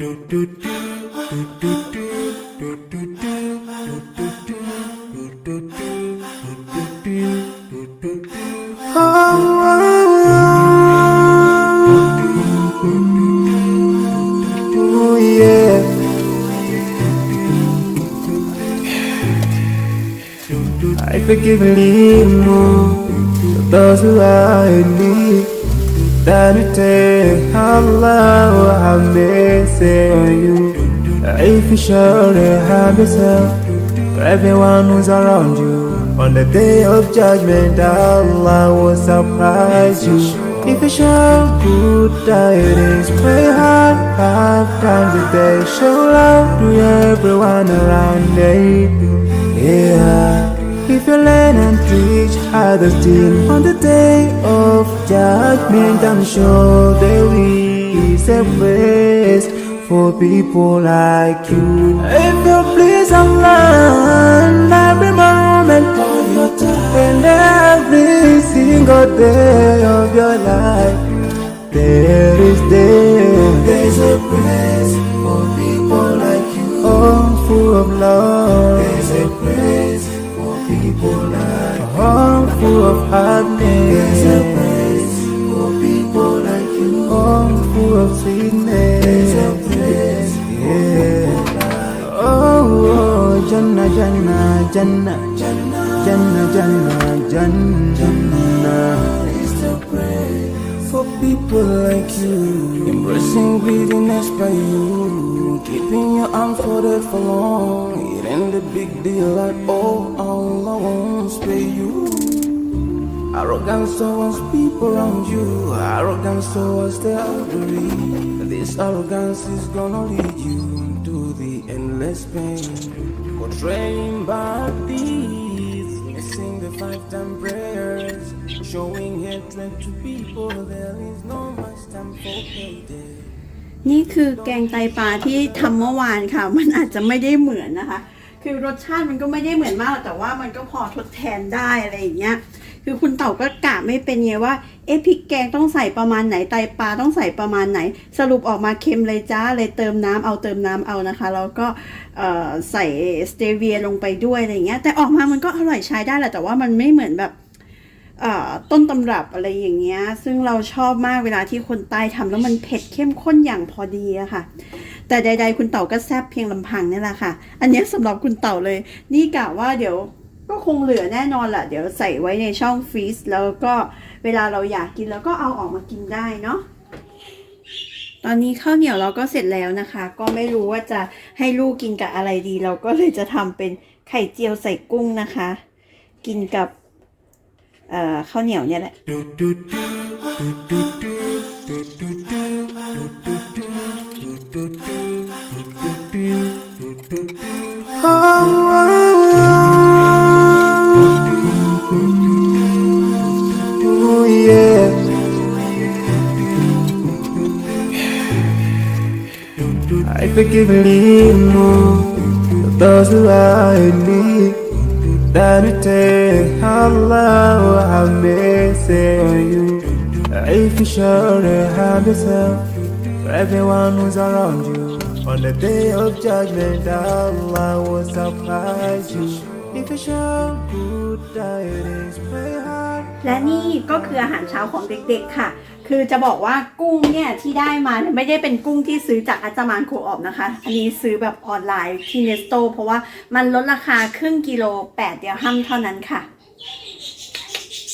I forgive and leave more those who in need. Take Allah you. If you have yourself to everyone who's around you. On the day of judgment, Allah will surprise you. If you show good tidings, pray hard five times a day. Show love to everyone around you. Yeah. If you learn and teach others still on the day of judgment, I'm sure there is a place for people like you. If you please Allah, every moment of your time and every single day of your life, there is there. There's a sweetness. There's a place yeah. Oh, oh, Jannah, Jannah, Jannah, Jannah, Jannah, Jannah, Jannah. Is the place for people like you. Embracing greediness by you. Keeping your arms folded for long. It ain't a big deal at all. Allah won't spare you. Arrogance towards people around you. Arrogance towards the elderly. This arrogance is gonna lead you to the endless pain. Portraying bad deeds, missing the five time prayers, showing hatred to people. There is no much time for payday. นี่คือแกงไตปลาที่ทำเมื่อวานค่ะ มันอาจจะไม่ได้เหมือนนะคะ คือรสชาติมันก็ไม่ได้เหมือนมากหรอกแต่ว่ามันก็พอทดแทนได้อะไรอย่างเงี้ย คือคุณเต่าก็กะไม่เป็นไงว่า เอ๊ะพริกแกงต้องใส่ประมาณไหนไตปลาต้องใส่ประมาณไหน สรุปออกมาเค็มเลยจ้าเลยเติมน้ำเอาเติมน้ำเอานะคะ แล้วก็ใส่สเตเวียลงไปด้วยอะไรเงี้ย แต่ออกมามันก็อร่อยใช้ได้แหละแต่ว่ามันไม่เหมือนแบบต้นตำรับอะไรอย่างเงี้ย ซึ่งเราชอบมากเวลาที่คนใต้ทำแล้วมันเผ็ดเข้มข้นอย่างพอดีอะค่ะ แต่ใด ๆ คุณเต่าก็แซบเพียงลำพังนี่แหละค่ะ อันนี้สำหรับคุณเต่าเลย นี่กะว่าเดี๋ยว ก็คงเหลือแน่นอนแหละเดี๋ยวใส่ไว้ในช่องฟรีซแล้วก็เวลาเราอยากกินแล้วก็เอาออกมากินได้เนาะตอนนี้ข้าวเหนียวเราก็เสร็จแล้วนะคะ ก็ไม่รู้ว่าจะให้ลูกกินกับอะไรดี เราก็เลยจะทำเป็นไข่เจียวใส่กุ้งนะคะ กินกับข้าวเหนียวเนี่ยแหละ I forgive and leave more to those who are in need. That you take Allah have mercy on you. If you surely have yourself for everyone who's around you. On the day of judgment, Allah will surprise you. If you show good tidings, pray hard. และนี่ก็คืออาหารเช้าของเด็กๆค่ะ คือจะบอกว่ากุ้งเนี่ยที่ได้มาไม่ได้เป็นกุ้งที่ซื้อจากอาจามานโคออบนะคะ อันนี้ซื้อแบบออนไลน์ที่เนสโตเพราะว่ามันลดราคาครึ่งกิโล8เดียวห้ำเท่านั้นค่ะ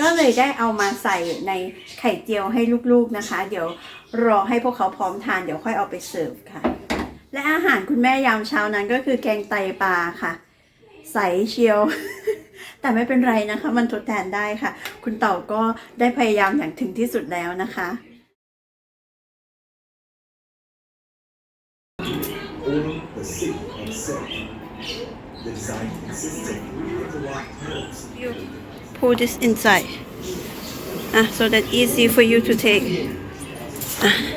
ก็เลยได้เอามาใส่ในไข่เจียวให้ลูกๆนะคะ เดี๋ยวรอให้พวกเขาพร้อมทานเดี๋ยวค่อยเอาไปเสิร์ฟค่ะ และอาหารคุณแม่ยามเช้านั้นก็คือแกงไตปลาค่ะ ใสเชียว แต่ไม่เป็นไรนะคะ มันทดแทนได้ค่ะ คุณเต่าก็ได้พยายามอย่างถึงที่สุดแล้วนะคะ All the sick and sick. The design consists of three interlocked panels. pull this inside ah, so that easy for you to take ah.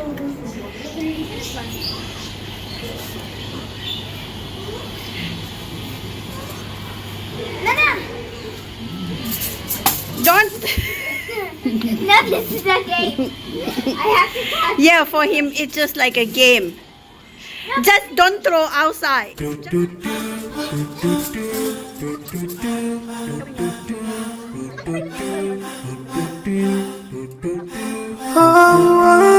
No, this is a game. I have to touch. yeah for him it's just like a game just don't throw outside Oh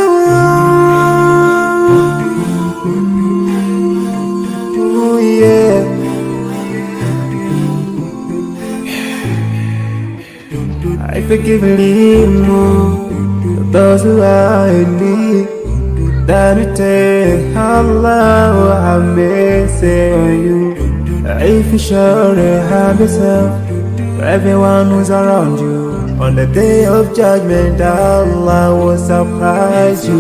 More those who are in need take Allah on you. If you surely have yourself for everyone who's around you. On the day of judgment, Allah will surprise you.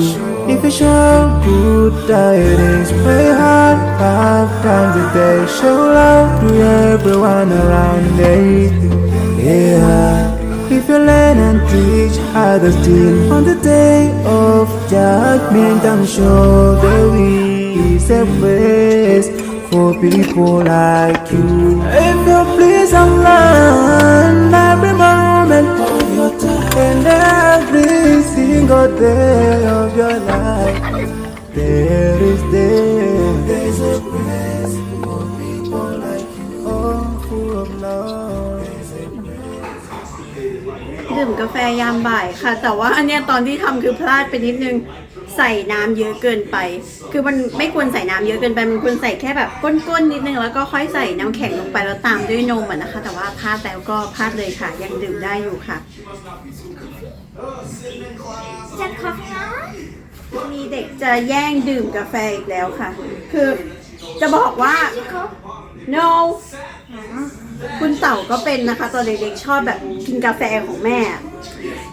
If you show good tidings, pray hard five times a day. Show love to everyone around you. Yeah. If you learn and teach others still on the day of judgment, I'm sure there is a place for people like you. ยามบ่ายค่ะ แต่ว่าอันเนี้ยตอนที่ทำคือพลาดไปนิดนึงใส่น้ำเยอะเกินไป คือมันไม่ควรใส่น้ำเยอะเกินไป มันควรใส่แค่แบบก้นๆนิดนึงแล้วก็ค่อยใส่น้ำแข็งลงไปแล้วตามด้วยนมอะนะคะ แต่ว่าพลาดแล้วก็พลาดเลยค่ะ ยังดื่มได้อยู่ค่ะจะขอน้มีเด็กจะแย่งดื่มกาแฟอีกแล้วค่ะ คือจะบอกว่า no คุณเต่าก็เป็นนะคะ ตอนเด็กๆชอบแบบกินกาแฟของแม่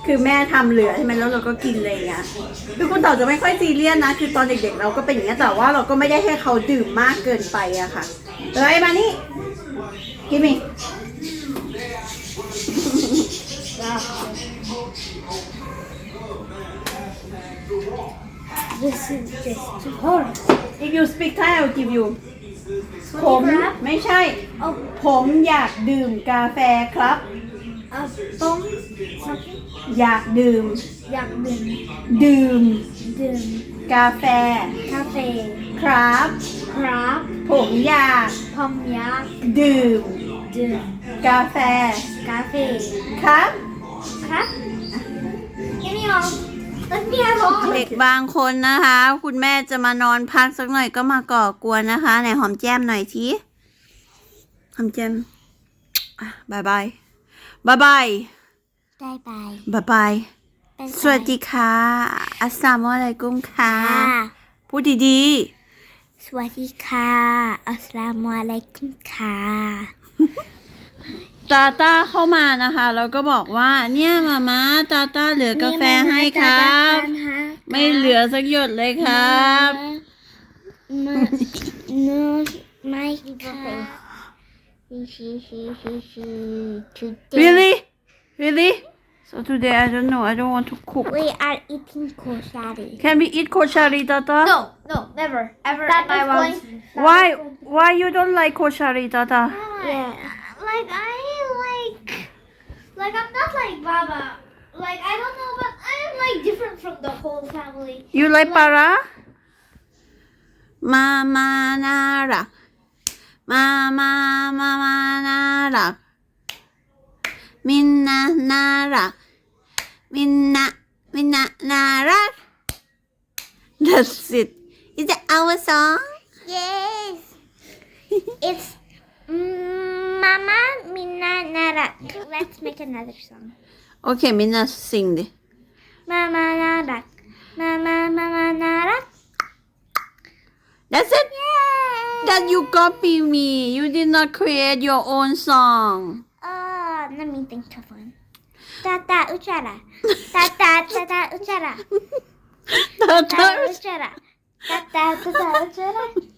คือแม่ทำเหลือใช่ไหมแล้วเราก็กินเลยอะคือคุณเต่าจะไม่ค่อยซีเรียสนะ คือตอนเด็กๆ เราก็เป็นอย่างนี้ยแต่ว่าเราก็ไม่ได้ให้เขาดื่มมากเกินไปอะค่ะเอ้ยมานี่กินมิำ This is just too hard if you speak Thai I'll give you ผมครับไม่ใช่ เอาผมอยากดื่มกาแฟครับ เอาต้มอยากดื่ม อยากดื่มดื่ม ดื่มกาแฟ กาแฟครับ ครับผมอยากผมอยากดื่ม ดื่มกาแฟ กาแฟครับครับแค่นี้เหรอ แล้วมีอะไรบ้างเด็กบางคนนะคะ คุณแม่จะมานอนพักสักหน่อยก็มาก่อกวนนะคะไหนหอมแก้มหน่อยทีหอมแก้มอะบายบายบายบายได้ไปบายบายสวัสดีค่ะ อัสสลามุอะลัยกุมค่ะค่ะ พูดดีสวัสดีค่ะ อัสสลามุอะลัยกุมค่ะๆ ตาตาเข้ามานะคะ แล้วก็บอกว่า เนี่ยมามาตาตาเหลือกาแฟให้ครับ ไม่เหลือสักหยดเลยครับไม่ไม่ไม่ค่ะ really really so today I don't know I don't want to cook We are eating koshari. can we eat koshari tata No, no, never, ever that in my life. why why you don't like koshari tata Yeah. Like I like I'm not like Baba. Like I don't know, but I am like different from the whole family. you like para mama น่ารัก mama mama น่ารักมินนาน่ารักมินนามินนาน่ารัก that's it is that our song Yes. it's mm, Mama mina Narak. Let's make another song. Okay, mina sing. The. Mama Narak. Mama, Mama Narak. That's it? Yay! That you copy me. You did not create your own song. Oh, let me think of one. Tata Uchara. Tata Tata Uchara. Tata Uchara. Tata Tata Uchara.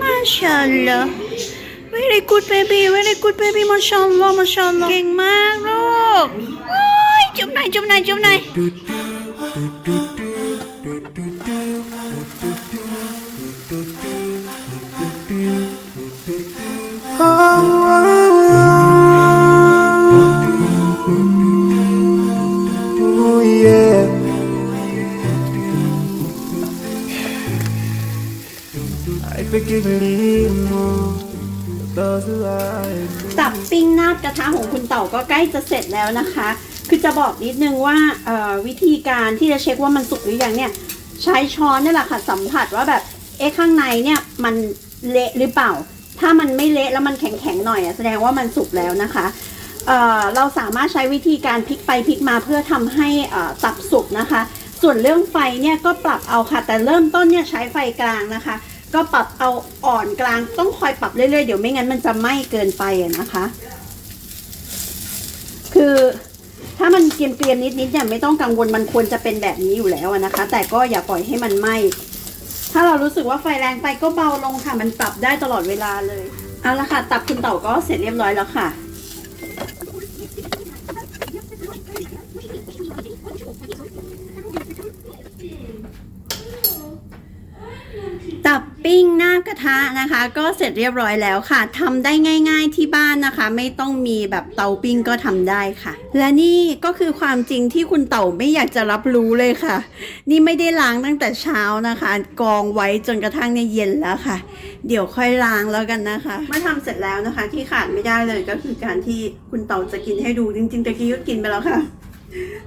MashaAllah. Very good baby. Very good baby. MashaAllah. MashaAllah. เก่งมากลูกโอ้ยจุ๊บหน่อยจุ๊บหน่อยจุ๊บหน่อย Oh ตับปิ้งนาบกระทะของคุณเต่าก็ใกล้จะเสร็จแล้วนะคะ คือจะบอกนิดนึงว่าวิธีการที่จะเช็คว่ามันสุกหรือยังเนี่ย ใช้ช้อนนี่แหละค่ะสัมผัสว่าแบบเอ๊ะข้างในเนี่ยมันเละหรือเปล่า ถ้ามันไม่เละแล้วมันแข็งๆหน่อยอแสดงว่ามันสุกแล้วนะคะเเราสามารถใช้วิธีการพลิกไปพลิกมาเพื่อทำให้ตับสุกนะคะ ส่วนเรื่องไฟเนี่ยก็ปรับเอาค่ะแต่เริ่มต้นเนี่ยใช้ไฟกลางนะคะ ก็ปรับเอาอ่อนกลางต้องคอยปรับเรื่อยๆ เดี๋ยวไม่งั้นมันจะไหม้เกินไปนะคะ คือถ้ามันเกรียมๆนิดๆเนี่ยไม่ต้องกังวลมันควรจะเป็นแบบนี้อยู่แล้วนะคะ แต่ก็อย่าปล่อยให้มันไหม้ถ้าเรารู้สึกว่าไฟแรงไปก็เบาลงค่ะ มันปรับได้ตลอดเวลาเลยเอาละค่ะ ตับคุณเต่าก็เสร็จเรียบร้อยแล้วค่ะ ปิ้งหน้ากระทะนะคะ ก็เสร็จเรียบร้อยแล้วค่ะทำได้ง่าย ๆที่บ้านนะคะ ไม่ต้องมีแบบเตาปิ้งก็ทำได้ค่ะ และนี่ก็คือความจริงที่คุณเต่าไม่อยากจะรับรู้เลยค่ะ นี่ไม่ได้ล้างตั้งแต่เช้านะคะ กองไว้จนกระทั่งเนี่ยเย็นแล้วค่ะ เดี๋ยวค่อยล้างแล้วกันนะคะเมื่อทำเสร็จแล้วนะคะ ที่ขาดไม่ได้เลยก็คือการที่คุณเต่าจะกินให้ดูจริงๆตะกี้ก็กินไปแล้วค่ะ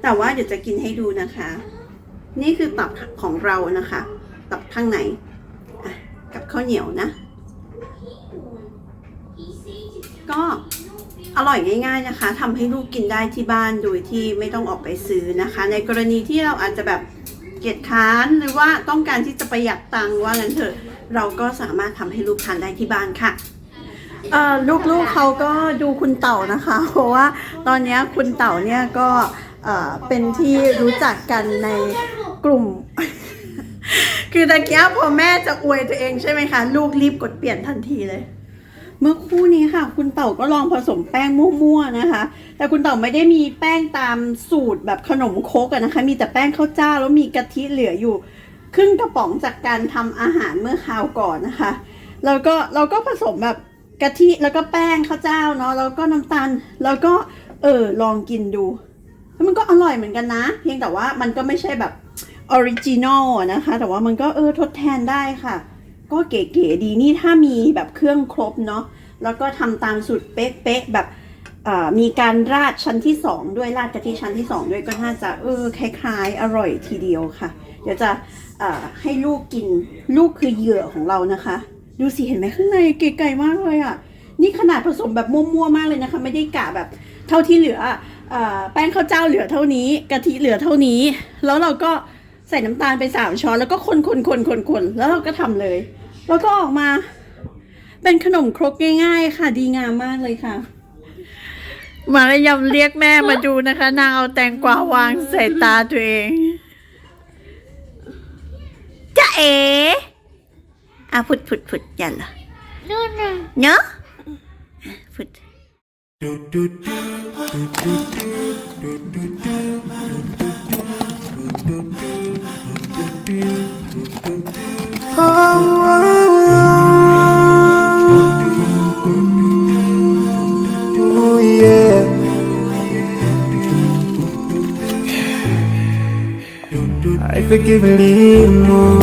แต่ว่าเดี๋ยวจะกินให้ดูนะคะ นี่คือตับของเรานะคะ ตับข้างใน กับข้าวเหนียวนะ ก็อร่อยง่ายๆนะคะทำให้ลูกกินได้ที่บ้านโดยที่ไม่ต้องออกไปซื้อนะคะ ในกรณีที่เราอาจจะแบบเกียจค้านหรือว่าต้องการที่จะประหยัดตังค์ว่างั้นเถอะ เราก็สามารถทำให้ลูกทานได้ที่บ้านค่ะลูกๆเขาก็ดูคุณเต่านะคะ เพราะว่าตอนนี้คุณเต่าเนี่ยก็เป็นที่รู้จักกันในกลุ่ม คือตะเกี้พอแม่จะอวยตัวเองใช่ไหมคะ ลูกรีบกดเปลี่ยนทันทีเลย เมื่อคู่นี้ค่ะ คุณเต่าก็ลองผสมแป้งมั่วๆนะคะ แต่คุณเต่าไม่ได้มีแป้งตามสูตรแบบขนมโคกนะคะ มีแต่แป้งข้าวเจ้าแล้วมีกะทิเหลืออยู่ ครึ่งกระป๋องจากการทำอาหารเมื่อคราวก่อนนะคะ แล้วก็เราก็ผสมแบบกะทิแล้วก็แป้งข้าวเจ้าเนาะแล้วก็น้ำตาลแล้วก็เออลองกินดูแล้วมันก็อร่อยเหมือนกันนะ เพียงแต่ว่ามันก็ไม่ใช่แบบ ออริจินอลนะคะ แต่ว่ามันก็เออทดแทนได้ค่ะ ก็เก๋ๆดีนี่ถ้ามีแบบเครื่องครบเนาะแล้วก็ทำตามสูตรเป๊ะๆแบบมีการราดชั้นที่ 2 ด้วยราดกะทิชั้นที่ 2 ด้วยก็น่าจะเออคล้ายๆ อร่อยทีเดียวค่ะ เดี๋ยวจะให้ลูกกินลูกคือเหยื่อของเรานะคะ ดูสิเห็นไหมข้างในเก๋ไก่มากเลยอะ่ะนี่ขนาดผสมแบบมั่วๆมากเลยนะคะ ไม่ได้กะแบบเท่าที่เหลืออแป้งข้าวเจ้าเหลือเท่านี้กะทิเหลือเท่านี้ แล้วเราก็ ใส่น้ำตาลไปสามช้อนแล้วก็คนคนคนคนคนแล้วเราก็ทำเลย แล้วก็ออกมา เป็นขนมครกง่าย ๆ ค่ะ ดีงามมากเลยค่ะ มารยำเรียกแม่มาดูนะคะ นางเอาแตงกวาวางใส่ตาตัวเองจะเอ๋อะพุดพุดพุดยันละ No, no. เนาะพุด Oh yeah. I forgive a little more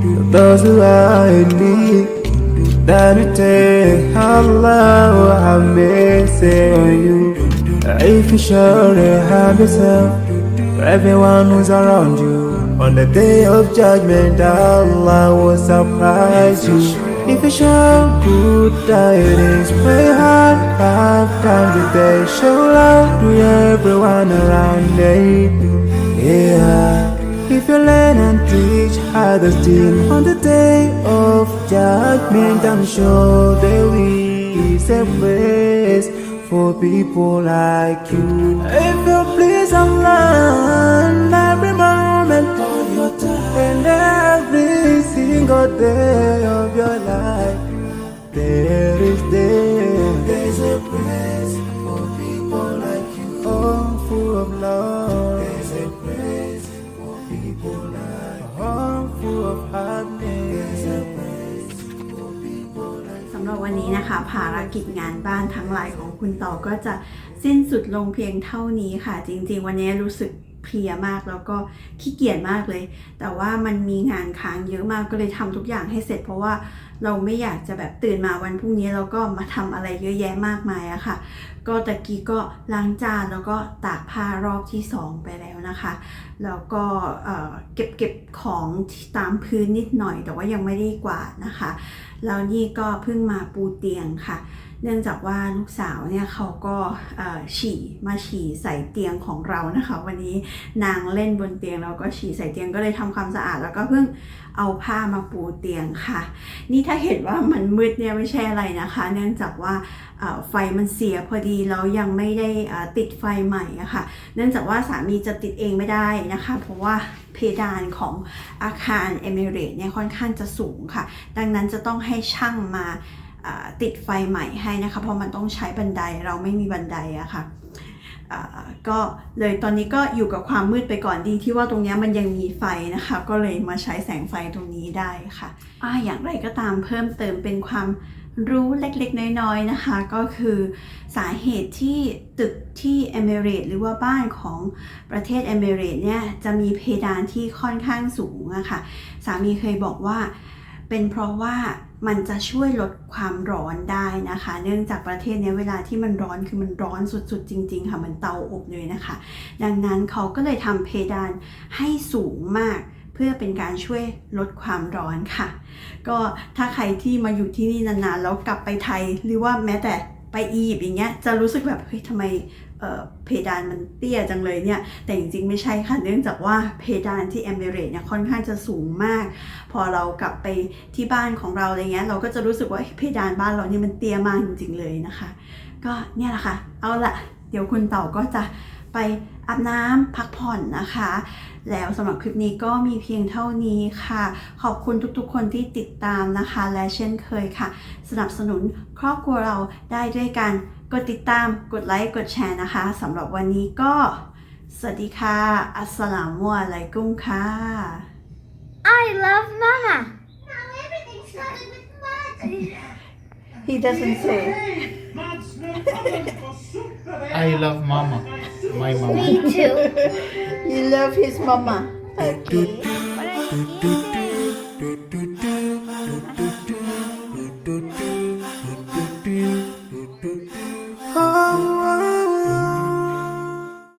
for those who are in need. Than to take Allah have mercy on you. If you surely have yourself for everyone who's around you. On the day of judgment, Allah will surprise you. If you show good tidings, pray hard five times a day. Show love to everyone around you. Yeah. If you learn and teach others still on the day of judgment, I'm sure there is a place for people like you. If you please Allah, every moment of your time and every single day of your life, there is there. There's a place for people like you. Oh, full of love. There's a place for people like you. Oh, full of happiness. ำหรับวันนี้นะคะ ภารกิจงานบ้านทั้งหลายของคุณต่อก็จะสิ้นสุดลงเพียงเท่านี้ค่ะ จริง ๆ วันนี้รู้สึก เพลียมากแล้วก็ขี้เกียจมากเลย แต่ว่ามันมีงานค้างเยอะมากก็เลยทำทุกอย่างให้เสร็จ เพราะว่าเราไม่อยากจะแบบตื่นมาวันพรุ่งนี้แล้วก็มาทำอะไรเยอะแยะมากมายอะค่ะ ก็ตะกี้ก็ล้างจานแล้วก็ตากผ้ารอบที่ 2 ไปแล้วนะคะ แล้วก็เก็บเก็บของตามพื้นนิดหน่อย แต่ว่ายังไม่ได้กวาดนะคะ แล้วนี่ก็เพิ่งมาปูเตียงค่ะ เนื่องจากว่าลูกสาวเนี่ยเขาก็ฉี่มาฉี่ใส่เตียงของเรานะคะ วันนี้นางเล่นบนเตียงแล้วก็ฉี่ใส่เตียงก็เลยทำความสะอาด แล้วก็เพิ่งเอาผ้ามาปูเตียงค่ะ นี่ถ้าเห็นว่ามันมืดเนี่ยไม่ใช่อะไรนะคะ เนื่องจากว่าไฟมันเสียพอดีแล้วยังไม่ได้ติดไฟใหม่ะค่ะ เนื่องจากว่าสามีจะติดเองไม่ได้นะคะ เพราะว่าเพดานของอาคารเอมิเรตเนี่ยค่อนข้างจะสูงค่ะ ดังนั้นจะต้องให้ช่างมา ติดไฟใหม่ให้นะคะเพราะมันต้องใช้บันไดเราไม่มีบันไดอะค่ะอ่าก็เลยตอนนี้ก็อยู่กับความมืดไปก่อนดีที่ว่าตรงนี้มันยังมีไฟนะคะ ก็เลยมาใช้แสงไฟตรงนี้ได้ค่ะอ่าอย่างไรก็ตามเพิ่มเติมเป็นความรู้เล็กๆ น้อยๆนะคะ ก็คือสาเหตุที่ตึกที่เอมิเรตหรือว่าบ้านของประเทศเอมิเรตเนี่ยจะมีเพดานที่ค่อนข้างสูงอะค่ะสามีเคยบอกว่าเป็นเพราะว่า มันจะช่วยลดความร้อนได้นะคะ เนื่องจากประเทศนี้เวลาที่มันร้อนคือมันร้อนสุดๆ จริง ๆ ค่ะ มันเตาอบเลยนะคะ ดังนั้นเขาก็เลยทำเพดานให้สูงมากเพื่อเป็นการช่วยลดความร้อนค่ะ ก็ถ้าใครที่มาอยู่ที่นี่นานๆ แล้วกลับไปไทย หรือว่าแม้แต่ไปอียิปต์อย่างเงี้ยจะรู้สึกแบบเฮ้ยทำไม เพดานมันเตี้ยจังเลยเนี่ย แต่จริงๆไม่ใช่ค่ะเนื่องจากว่าเพดานที่เอมิเรตเนี่ยค่อนข้างจะสูงมาก พอเรากลับไปที่บ้านของเราอะไรเงี้ยเราก็จะรู้สึกว่าเพดานบ้านเราเนี่ยมันเตี้ยมากจริงๆเลยนะคะ ก็เนี่ยแหละค่ะ เอาละเดี๋ยวคุณเต่าก็จะไปอาบน้ำพักผ่อนนะคะ แล้วสำหรับคลิปนี้ก็มีเพียงเท่านี้ค่ะ ขอบคุณทุกๆคนที่ติดตามนะคะ และเช่นเคยค่ะ สนับสนุนครอบครัวเราได้ด้วยการ กดติดตาม กดไลค์ กดแชร์นะคะสำหรับวันนี้ก็ สวัสดีค่ะ อัสสลามุอะลัยกุมค่ะ I love Mama. Now everything started with mud. He doesn't say I love mama. My mama. Me too. he love his mama But I